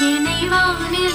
நினைவான